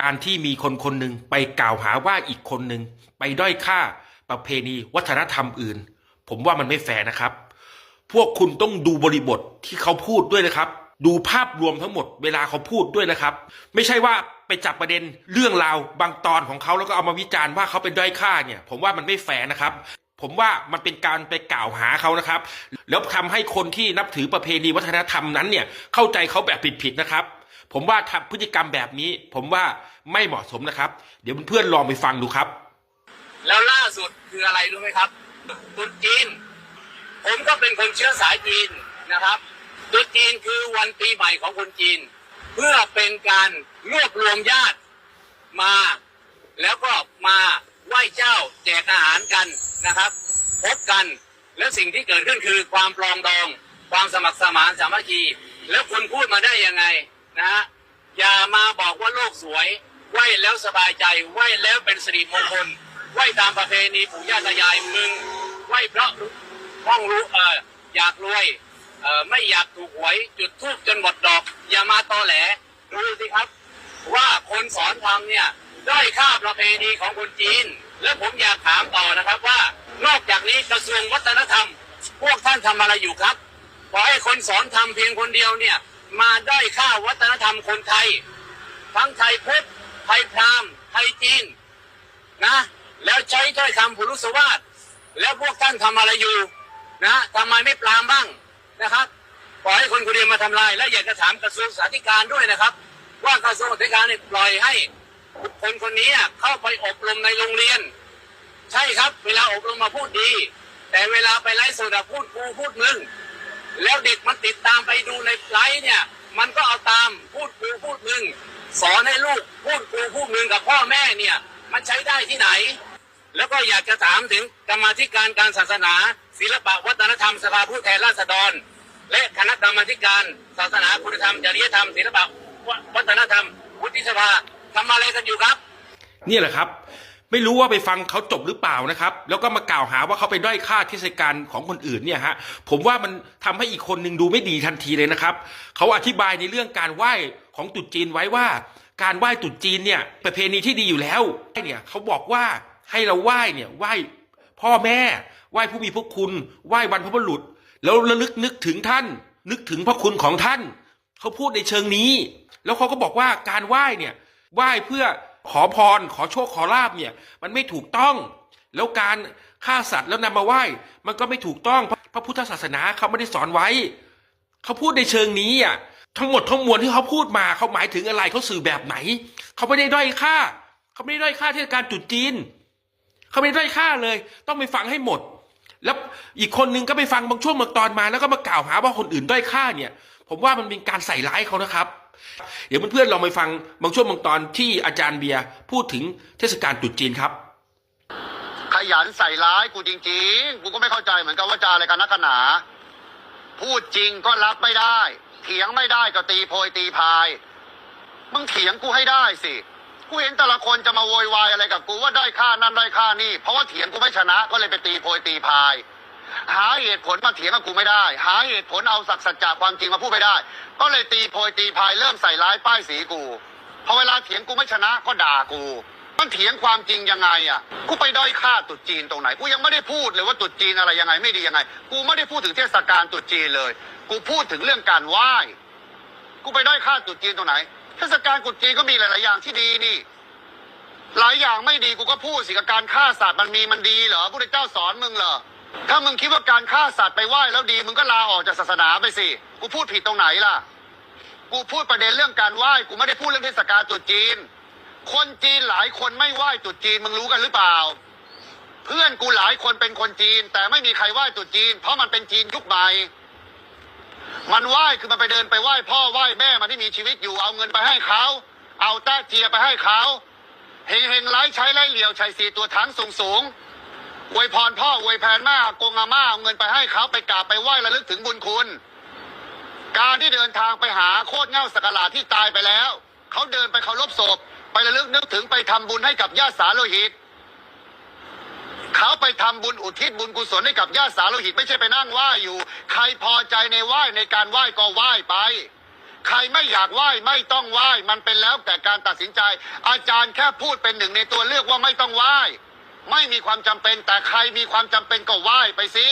การที่มีคนคนหนึ่งไปกล่าวหาว่าอีกคนหนึ่งไปด้อยค่าประเพณีวัฒนธรรมอื่น ผมว่ามันไม่แฟร์นะครับ พวกคุณต้องดูบริบทที่เขาพูดด้วยนะครับ ดูภาพรวมทั้งหมดเวลาเขาพูดด้วยนะครับ ไม่ใช่ว่าไปจับประเด็นเรื่องราวบางตอนของเขาแล้วก็เอามาวิจารณ์ว่าเขาเป็นด้อยค่าเนี่ย ผมว่ามันไม่แฟร์นะครับผมว่ามันเป็นการไปกล่าวหาเขานะครับ แล้วทำให้คนที่นับถือประเพณีวัฒนธรรมนั้นเนี่ยเข้าใจเขาแบบผิดๆนะครับ ผมว่าทำพฤติกรรมแบบนี้ ผมว่าไม่เหมาะสมนะครับ เดี๋ยวเพื่อนๆลองไปฟังดูครับ แล้วล่าสุดคืออะไรรู้ไหมครับตรุษจีน ผมก็เป็นคนเชื้อสายจีนนะครับตรุษจีนคือวันปีใหม่ของคนจีน เพื่อเป็นการรวบรวมญาติมา แล้วก็มาไหว้เจ้าแจกอาหารกันนะครับ พบกันแล้วสิ่งที่เกิดขึ้นคือความปลองดอง ความสมัครสมานสามัคคีแล้วคุณพูดมาได้ยังไง นะฮะอย่ามาบอกว่าโลกสวยไหวแล้วสบายใจไหวแล้วเป็นสิริมงคลไหวตามประเพณีปู่ย่าตายายมึงไหวเพราะห้องรู้เอออยากรวยเออไม่อยากถูกหวยจุดทูบจนหมดดอก อย่ามาตอแหลดูสิครับ ว่าคนสอนทำเนี่ยด้อยค่าประเพณีของคนจีน และผมอยากถามต่อนะครับว่า นอกจากนี้กระทรวงวัฒนธรรม พวกท่านทำอะไรอยู่ครับปล่อให้คนสอนทำเพียงคนเดียวเนี่ย มาด้อยค่าวัฒนธรรมคนไทย ทั้งไทยพุทธไทยพราหมณ์ไทยจีนนะแล้วใช้ถ้อยคำผุรุสวาทแล้วพวกท่านทำอะไรอยู่นะทำไมไม่ปรามบ้างนะครับปล่อยให้คนคนเดียวมาทำลาย และอยากจะถามกระทรวงสาธการด้วยนะครับ ว่ากระทรวงสาธการเนี่ยปล่อยให้คนคนนี้เข้าไปอบรมในโรงเรียน ใช่ครับ เวลาอบรมมาพูดดี แต่เวลาไปไลฟ์สดพูดกูพูดมึง แล้วเด็กมันติดตามไปดูในไลฟ์เนี่ย มันก็เอาตามพูดกูพูดมึงสอนให้ลูกพูดกูพูดมึงกับพ่อแม่เนี่ย มันใช้ได้ที่ไหน แล้วก็อยากจะถามถึงกรรมาธิการการศาสนา ศิลปะวัฒนธรรมสภาผู้แทนราษฎร และคณะกรรมาธิการ ศาสนาคุณธรรมจริยธรรม ศิลปะวัฒนธรรมวุฒิสภาทำอะไรกันอยู่ครับ นี่แหละครับ ไม่รู้ว่าไปฟังเขาจบหรือเปล่านะครับ แล้วก็มากล่าวหาว่าเขาไปด้อยค่าเทศกาลของคนอื่นเนี่ยฮะผมว่ามันทำให้อีกคนหนึ่งดูไม่ดีทันทีเลยนะครับเขาอธิบายในเรื่องการไหว้ของตรุษจีนไว้ว่า การไหว้ตรุษจีนเนี่ยประเพณีที่ดีอยู่แล้วเนี่ยเขาบอกว่าให้เราไหว้เนี่ยไหว้พ่อแม่ไหว้ผู้มีพระคุณไหว้บรรพบุรุษ แล้วระลึกนึกถึงท่าน นึกถึงพระคุณของท่าน เขาพูดในเชิงนี้ แล้วเขาก็บอกว่าการไหว้เนี่ยไหว้เพื่อ ขอพร ขอโชคขอลาบเนี่ย มันไม่ถูกต้อง แล้วการฆ่าสัตว์แล้วนำมาไหว้มันก็ไม่ถูกต้องพระพระพุทธศาสนาเขาไม่ได้สอนไว้ เขาพูดในเชิงนี้อะทั้งหมดทั้งมวลที่เขาพูดมาเขาหมายถึงอะไรเขาสื่อแบบไหน เขาไม่ได้ด้อยค่า เขาไม่ได้ด้อยค่าเทศกาลตรุษจีน เขาไม่ได้ด้อยค่าเลย ต้องไปฟังให้หมด แล้วอีกคนนึงก็ไปฟังบางช่วงบางตอนมา แล้วก็มากล่าวหาว่าคนอื่นด้อยค่าเนี่ย ผมว่ามันเป็นการใส่ร้ายเขานะครับ เดี๋ยวเพื่อนๆลองไปฟังบางช่วงบางตอนที่อาจารย์เบียร์พูดถึงเทศกาลตรุษจีนครับ ขยันใส่ร้ายกูจริงๆ กูก็ไม่เข้าใจเหมือนกันว่าจะอะไรกันนักหนา พูดจริงก็รับไม่ได้ เถียงไม่ได้ก็ตีโพยตีพาย มึงเถียงกูให้ได้สิ กูเห็นแต่ละคนจะมาโวยวายอะไรกับกูว่าได้ค่านั่นได้ค่านี่ เพราะว่าเถียงกูไม่ชนะก็เลยไปตีโพยตีพาย หาเหตุผลมาเถียงกับกูไม่ได้ หาเหตุผลเอาสักสัจจะความจริงมาพูดไม่ได้ ก็เลยตีโพยตีพายเริ่มใส่ร้ายป้ายสีกูพอเวลาเถียงกูไม่ชนะก็ด่ากูมันเถียงความจริงยังไงอะ กูไปด้อยค่าตรุษจีนตรงไหน กูยังไม่ได้พูดเลยว่าตรุษจีนอะไรยังไงไม่ดียังไง กูไม่ได้พูดถึงเทศกาลตรุษจีนเลย กูพูดถึงเรื่องการไหว้ กูไปด้อยค่าตรุษจีนตรงไหน เทศกาลตรุษจีนก็มีหลาย ๆ อย่างที่ดีนี่ หลายอย่างไม่ดีกูก็พูดสิกับการฆ่าสัตว์มันมีมันดีเหรอพระเจ้าสอนมึงเหรอถ้ามึงคิดว่าการฆ่าสัตว์ไปไหว้แล้วดี มึงก็ลาออกจากศาสนาไปสิกูพูดผิดตรงไหนล่ะ กูพูดประเด็นเรื่องการไหว้กูไม่ได้พูดเรื่องเทศกาลตรุษจีน คนจีนหลายคนไม่ไหว้ตรุษจีนมึงรู้กันหรือเปล่า เพื่อนกูหลายคนเป็นคนจีน แต่ไม่มีใครไหว้ตรุษจีน เพราะมันเป็นจีนยุคใหม่ มันไหว้คือมันไปเดินไปไหว้พ่อไหว้แม่มันที่มีชีวิตอยู่เอาเงินไปให้เขา เอาแต้เจียไปให้เขาเฮงเฮงไร้ใช้ไร้เหลียวชัยสีตัวทั้งสูงสูงอวยพรพ่ออวยแผนแม่อากงอาม่าเอาเงินไปให้เขาไปกราบไปไหว้ระลึกถึงบุญคุณ การที่เดินทางไปหาโคตรเง่าสกกะลาที่ตายไปแล้ว เขาเดินไปเคารพศพไประลึกนึกถึงไปทำบุญให้กับญาติสาโลหิต เขาไปทำบุญอุทิศบุญกุศลให้กับญาติสาโลหิตไม่ใช่ไปนั่งไหว้อยู่ ใครพอใจในไหว้ในการไหว้ก็ไหว้ไป ใครไม่อยากไหว้ไม่ต้องไหว้มันเป็นแล้วแต่การตัดสินใจ อาจารย์แค่พูดเป็นหนึ่งในตัวเลือกว่าไม่ต้องไหว้ไม่มีความจำเป็นแต่ใครมีความจำเป็นก็ไหว้ไปสิ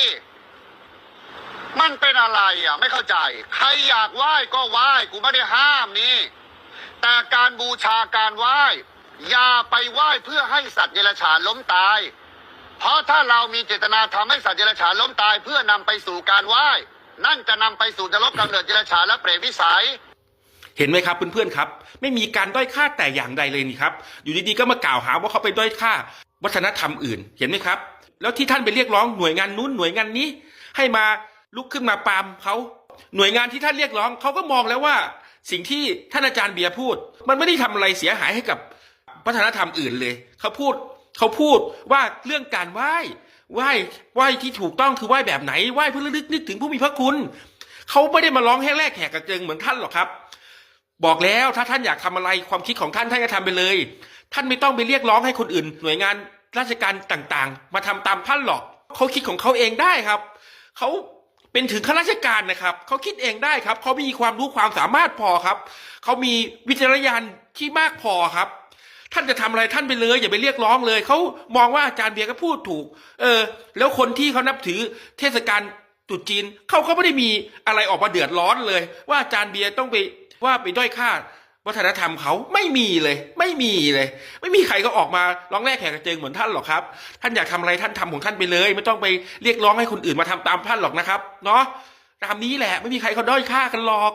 มันเป็นอะไรอะ ไม่เข้าใจ ใครอยากไหว้ก็ไหว้กูไม่ได้ห้ามนี่ แต่การบูชาการไหว้อย่าไปไหว้เพื่อให้สัตว์เดรัจฉานล้มตาย เพราะถ้าเรามีเจตนาทำให้สัตว์เดรัจฉานล้มตายเพื่อนำไปสู่การไหว้ นั่นจะนำไปสู่นรกกำเนิดเดรัจฉานและเปรตวิสัย เห็นไหมครับเพื่อนๆครับ ไม่มีการด้อยค่าแต่อย่างใดเลยนี่ครับ อยู่ดีๆก็มากล่าวหาว่าเขาไปด้อยค่า วัฒนธรรมอื่น เห็นไหมครับ แล้วที่ท่านไปเรียกร้องหน่วยงานนู้นหน่วยงานนี้ ให้มาลุกขึ้นมาปามเขาหน่วยงานที่ท่านเรียกร้องเขาก็มองแล้วว่า สิ่งที่ท่านอาจารย์เบียร์พูด มันไม่ได้ทำอะไรเสียหายให้กับวัฒนธรรมอื่นเลย เขาพูด เขาพูดว่าเรื่องการไหว้ไหว้ไหว้ที่ถูกต้องคือไหว้แบบไหนไหว้เพื่อลึกนึกถึงผู้มีพระคุณเขาไม่ได้มาร้องแห้แรกแหกกระเจิงเหมือนท่านหรอกครับ บอกแล้วถ้าท่านอยากทำอะไรความคิดของท่านท่านก็ทำไปเลย ท่านไม่ต้องไปเรียกร้องให้คนอื่น หน่วยงานราชการต่างๆ มาทำตามท่านหรอกเขาคิดของเขาเองได้ครับเขาเป็นถึงข้าราชการนะครับเขาคิดเองได้ครับเขามีความรู้ความสามารถพอครับเขามีวิจารณญาณที่มากพอครับ ท่านจะทำอะไรท่านไปเลย อย่าไปเรียกร้องเลยเขามองว่าอาจารย์เบียร์ก็พูดถูก เออ แล้วคนที่เขานับถือเทศกาลตรุษจีนเขาก็ไม่ได้มีอะไรออกมาเดือดร้อนเลย ว่าอาจารย์เบียร์ต้องไปว่าไปด้อยค่าวัฒนธรรมเขาไม่มีเลย ไม่มีเลย ไม่มีใครก็ออกมาร้องแรกแขกกระเจิงเหมือนท่านหรอกครับ ท่านอยากทำอะไรท่านทำของท่านไปเลย ไม่ต้องไปเรียกร้องให้คนอื่นมาทำตามท่านหรอกนะครับ เนาะตามนี้แหละ ไม่มีใครเขาด้อยค่ากันหรอก